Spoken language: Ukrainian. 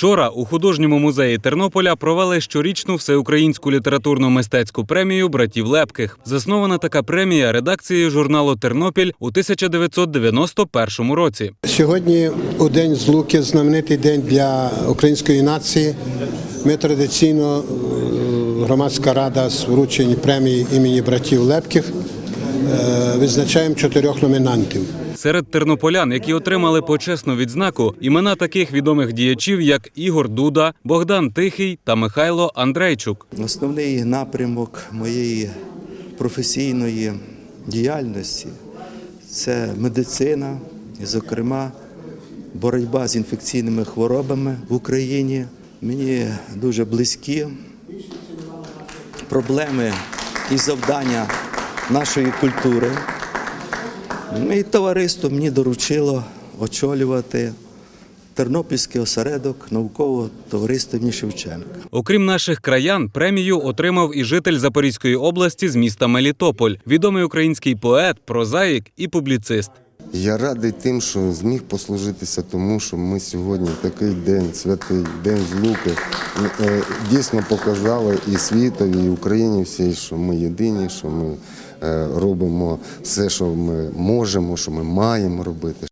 Вчора у художньому музеї Тернополя провели щорічну всеукраїнську літературно-мистецьку премію братів Лепких. Заснована така премія редакцією журналу Тернопіль у 1991 році. Сьогодні у день злуки, знаменитий день для української нації. Ми традиційно е, громадська рада з вручень премії імені братів Лепких визначаємо чотирьох номінантів. Серед тернополян, які отримали почесну відзнаку, імена таких відомих діячів, як Ігор Дуда, Богдан Тихий та Михайло Андрейчук. Основний напрямок моєї професійної діяльності це медицина, і, зокрема, боротьба з інфекційними хворобами в Україні. Мені дуже близькі проблеми і завдання нашої культури. І товариство мені доручило очолювати Тернопільський осередок наукового товариства імені Шевченка. Окрім наших краян, премію отримав і житель Запорізької області з міста Мелітополь, відомий український поет, прозаїк і публіцист. Я радий тим, що зміг послужитися тому, що ми сьогодні такий день, святий день злуки, Луки, дійсно показали і світові, і Україні всій, що ми єдині, що ми е, робимо все, що ми можемо, що ми маємо робити.